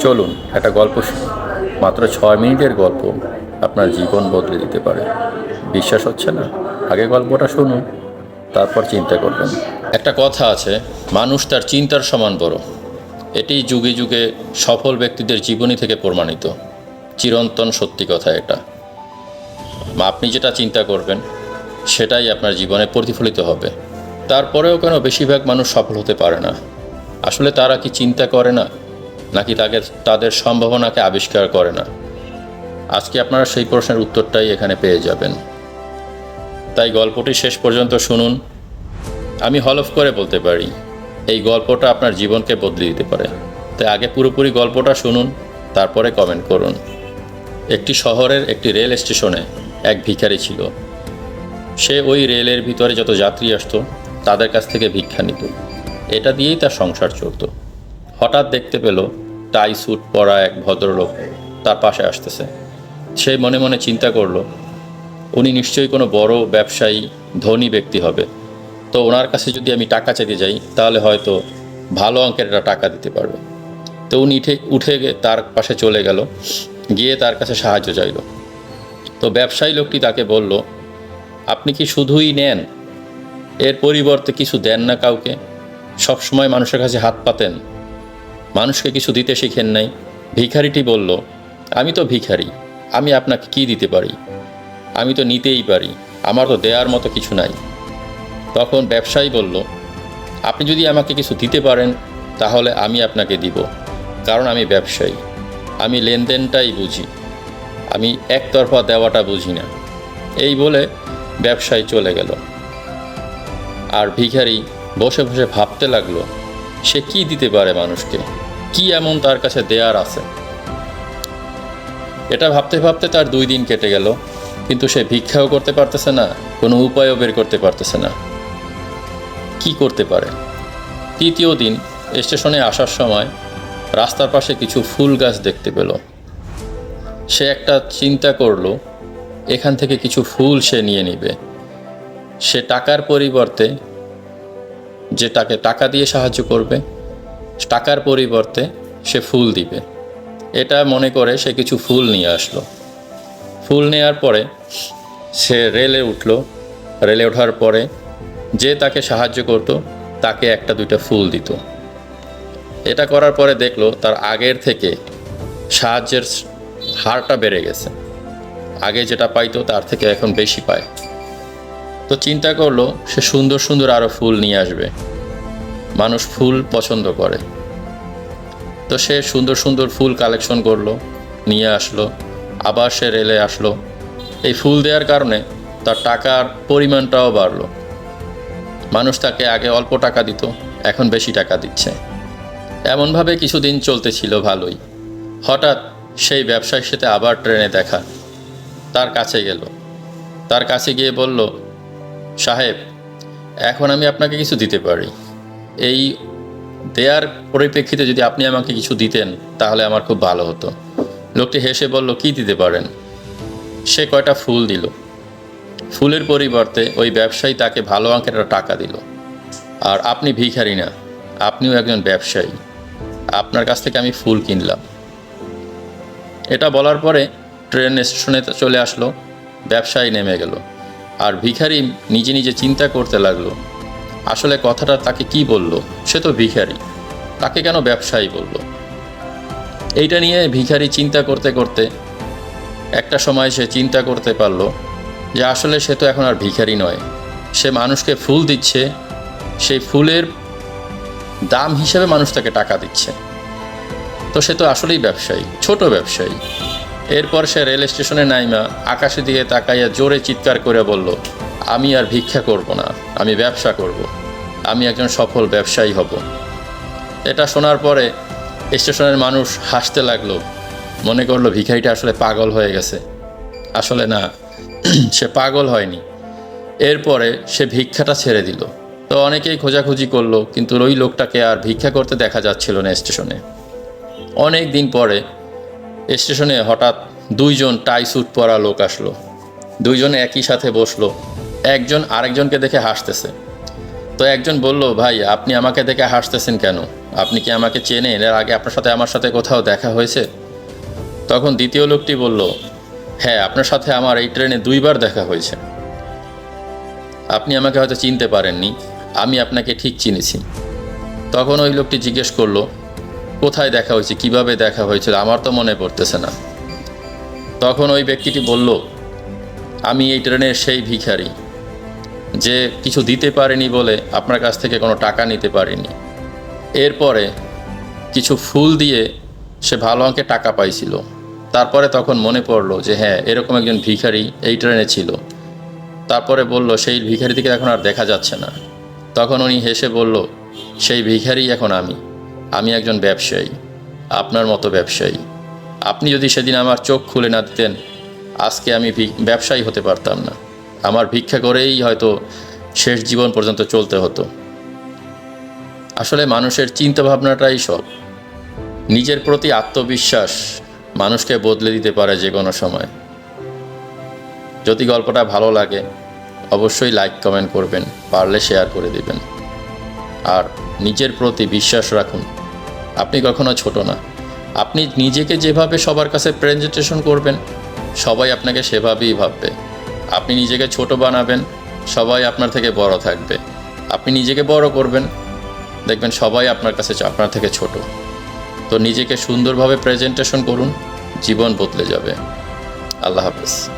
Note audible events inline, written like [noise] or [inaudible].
চলুন, একটা গল্প মাত্র ছয় মিনিটের গল্প আপনার জীবন বদলে দিতে পারে। বিশ্বাস হচ্ছে না? আগে গল্পটা শুনুন, তারপর চিন্তা করবেন। একটা কথা আছে, মানুষ তার চিন্তার সমান বড়। এটি যুগে যুগে সফল ব্যক্তিদের জীবনী থেকে প্রমাণিত। চিরন্তন সত্যি কথা এটা। আপনি যেটা চিন্তা করবেন, সেটাই আপনার জীবনে প্রতিফলিত হবে। তারপরেও কেন বেশিরভাগ মানুষ সফল হতে পারে না? আসলে তারা কি চিন্তা করে না? নাকি তাকে, তাদের সম্ভাবনাকে আবিষ্কার করে না? আজকে আপনারা সেই প্রশ্নের উত্তরটাই এখানে পেয়ে যাবেন। তাই গল্পটি শেষ পর্যন্ত শুনুন। আমি হলফ করে বলতে পারি, এই গল্পটা আপনার জীবনকে বদলে দিতে পারে। তাই আগে পুরোপুরি গল্পটা শুনুন, তারপরে কমেন্ট করুন। একটি শহরের একটি রেল স্টেশনে এক ভিখারি ছিল। সে ওই রেলের ভিতরে যত যাত্রী আসতো, তাদের কাছ থেকে ভিক্ষা নিত। এটা দিয়েই তার সংসার চলতো। হঠাৎ দেখতে পেল টাই স্যুট পরা এক ভদ্রলোক তার পাশে আসতেছে। সে মনে মনে চিন্তা করল, উনি নিশ্চয়ই কোনো বড় ব্যবসায়ী, ধনী ব্যক্তি হবে। তো ওনার কাছে যদি আমি টাকা চাইতে যাই, তাহলে হয়তো ভালো অঙ্কের একটা টাকা দিতে পারবে। তো উনি উঠে উঠে তার পাশে চলে গেল, গিয়ে তার কাছে সাহায্য চাইল। তো ব্যবসায়ী লোকটি তাকে বলল, আপনি কি শুধুই নেন? এর পরিবর্তে কিছু দেন না কাউকে? সবসময় মানুষের কাছে হাত পাতেন মানুষকে কিছু দিতে শিখেন নাই। ভিখারিটি বলল, আমি তো ভিখারি, আমি আপনাকে কি দিতে পারি? আমি তো নিতেই পারি, আমার তো দেওয়ার মতো কিছু নাই। তখন ব্যবসায়ী বলল, আপনি যদি আমাকে কিছু দিতে পারেন, তাহলে আমি আপনাকে দিব, কারণ আমি ব্যবসায়ী। আমি লেনদেনটাই বুঝি, আমি একতরফা দেওয়াটা বুঝি না। এই বলে ব্যবসায়ী চলে গেল। আর ভিখারি বসে বসে ভাবতে লাগল, সে কি দিতে পারে মানুষকে? কি এমন তার কাছে দেয়ার আছে? এটা ভাবতে ভাবতে তার দুই দিন কেটে গেল, কিন্তু সে ভিক্ষাও করতে পারতেছে না, কোনো উপায়ও বের করতে পারতেছে না। কি করতে পারে? তৃতীয় দিন, স্টেশনে আসার সময় রাস্তার পাশে কিছু ফুল গাছ দেখতে পেল। সে একটা চিন্তা করল, এখান থেকে কিছু ফুল সে নিয়ে নিবে। সে টাকার পরিবর্তে যে তাকে টাকা দিয়ে সাহায্য করবে টাকার পরিবর্তে সে ফুল দিবে। এটা মনে করে সে কিছু ফুল নিয়ে আসলো। ফুল নেওয়ার পরে সে রেলে উঠল। রেলে ওঠার পরে যে তাকে সাহায্য করত, তাকে একটা দুইটা ফুল দিত। এটা করার পরে দেখল তার আগের থেকে সাহায্যের হারটা বেড়ে গেছে। আগে যেটা পাইতো তার থেকে এখন বেশি পায়। তো চিন্তা করল সে সুন্দর সুন্দর আরও ফুল নিয়ে আসবে। মানুষ ফুল পছন্দ করে। তো সে সুন্দর সুন্দর ফুল কালেকশন করল, নিয়ে আসলো, আবার সে রেলে আসলো। এই ফুল দেওয়ার কারণে তার টাকার পরিমাণটাও বাড়লো। মানুষ তাকে আগে অল্প টাকা দিত, এখন বেশি টাকা দিচ্ছে। এমনভাবে কিছুদিন চলতেছিল ভালোই। হঠাৎ সেই ব্যবসায়ীর সাথে আবার ট্রেনে দেখা। তার কাছে গেল। তার কাছে গিয়ে বলল, সাহেব, এখন আমি আপনাকে কিছু দিতে পারি। এই দেয়ার পরিপ্রেক্ষিতে যদি আপনি আমাকে কিছু দিতেন, তাহলে আমার খুব ভালো হতো। লোকটি হেসে বলল, কি দিতে পারেন? সে কয়টা ফুল দিল। ফুলের পরিবর্তে ওই ব্যবসায়ী তাকে ভালো অঙ্কের টাকা দিল। আর আপনি ভিখারি না, আপনিও একজন ব্যবসায়ী। আপনার কাছ থেকে আমি ফুল কিনলাম। এটা বলার পরে ট্রেন স্টেশনে চলে আসলো। ব্যবসায়ী নেমে গেল। আর ভিখারি নিজে নিজে চিন্তা করতে লাগল আসলে কথাটা তাকে কি বলল, সে তো ভিখারি। তাকে কেন ব্যবসায়ী বলল? এইটা নিয়ে ভিখারি চিন্তা করতে করতে একটা সময় সে চিন্তা করতে পারল যে আসলে সে তো এখন আর ভিখারি নয়। সে মানুষকে ফুল দিচ্ছে, সেই ফুলের দাম হিসেবে মানুষ তাকে টাকা দিচ্ছে। তো সে তো আসলেই ব্যবসায়ী, ছোট ব্যবসায়ী। এরপর সে রেল স্টেশনে নাইমা আকাশে দিকে তাকাইয়া জোরে চিৎকার করে বলল আমি আর ভিক্ষা করব না, আমি ব্যবসা করব। আমি একজন সফল ব্যবসায়ী হব। এটা শোনার পরে স্টেশনের মানুষ হাসতে লাগল, মনে করল ভিখারিটা আসলে পাগল হয়ে গেছে। আসলে না, [clears throat] সে পাগল হয়নি। এরপরে সে ভিক্ষাটা ছেড়ে দিল। তো অনেকেই খোঁজাখুঁজি করল, কিন্তু ওই লোকটাকে আর ভিক্ষা করতে দেখা যাচ্ছিল না স্টেশনে। অনেক দিন পরে স্টেশনে হঠাৎ দুইজন টাই স্যুট পরা লোক আসলো। দুইজনে একই সাথে বসল। একজন আরেকজনকে দেখে হাসতেছে। তো একজন বলল, ভাই, আপনি আমাকে দেখে হাসতেছেন কেন? আপনি কি আমাকে চেনেন? এর আগে আপনার সাথে আমার সাথে কোথাও দেখা হয়েছে? তখন দ্বিতীয় লোকটি বলল হ্যাঁ আপনার সাথে আমার এই ট্রেনে দুইবার দেখা হয়েছে। আপনি আমাকে হয়তো চিনতে পারেননি, আমি আপনাকে ঠিক চিনেছি। তখন ওই লোকটি জিজ্ঞেস করল, কোথায় দেখা হয়েছে? কীভাবে দেখা হয়েছিল আমার তো মনে পড়তেছে না। তখন ওই ব্যক্তিটি বলল, আমি এই ট্রেনের সেই ভিখারি। যে কিছু দিতে পারেনি বলে আপনার কাছ থেকে কোনো টাকা নিতে পারিনি। এরপরে কিছু ফুল দিয়ে সে ভালো অঙ্কে টাকা পাইছিল। তারপরে তখন মনে পড়ল যে হ্যাঁ এরকম একজন ভিখারি এই ট্রেনে ছিল। তারপরে বলল, সেই ভিখারিটিকে এখন আর দেখা যাচ্ছে না। তখন উনি হেসে বলল, সেই ভিখারি এখন আমি। আমি একজন ব্যবসায়ী। আপনার মতো ব্যবসায়ী। আপনি যদি সেদিন আমার চোখ খুলে না দিতেন, আজকে আমি ব্যবসায়ী হতে পারতাম না। আমার ভিক্ষা করেই হয়তো শেষ জীবন পর্যন্ত চলতে হতো। আসলে মানুষের চিন্তা ভাবনাটাই সব। নিজের প্রতি আত্মবিশ্বাস মানুষকে বদলে দিতে পারে যে কোনো সময়। যদি গল্পটা ভালো লাগে, অবশ্যই লাইক কমেন্ট করবেন, পারলে শেয়ার করে দিবেন। আর নিজের প্রতি বিশ্বাস রাখুন, আপনি কখনো ছোট না। আপনি নিজেকে যেভাবে সবার কাছে প্রেজেন্টেশন করবেন, সবাই আপনাকে সেভাবেই ভাববে। আপনি নিজেকে ছোট বানাবেন, সবাই আপনার থেকে বড় থাকবে। আপনি নিজেকে বড় করবেন, দেখবেন সবাই আপনার কাছে আপনার থেকে ছোট। তো নিজেকে সুন্দরভাবে প্রেজেন্টেশন করুন, জীবন বদলে যাবে। আল্লাহ হাফেজ।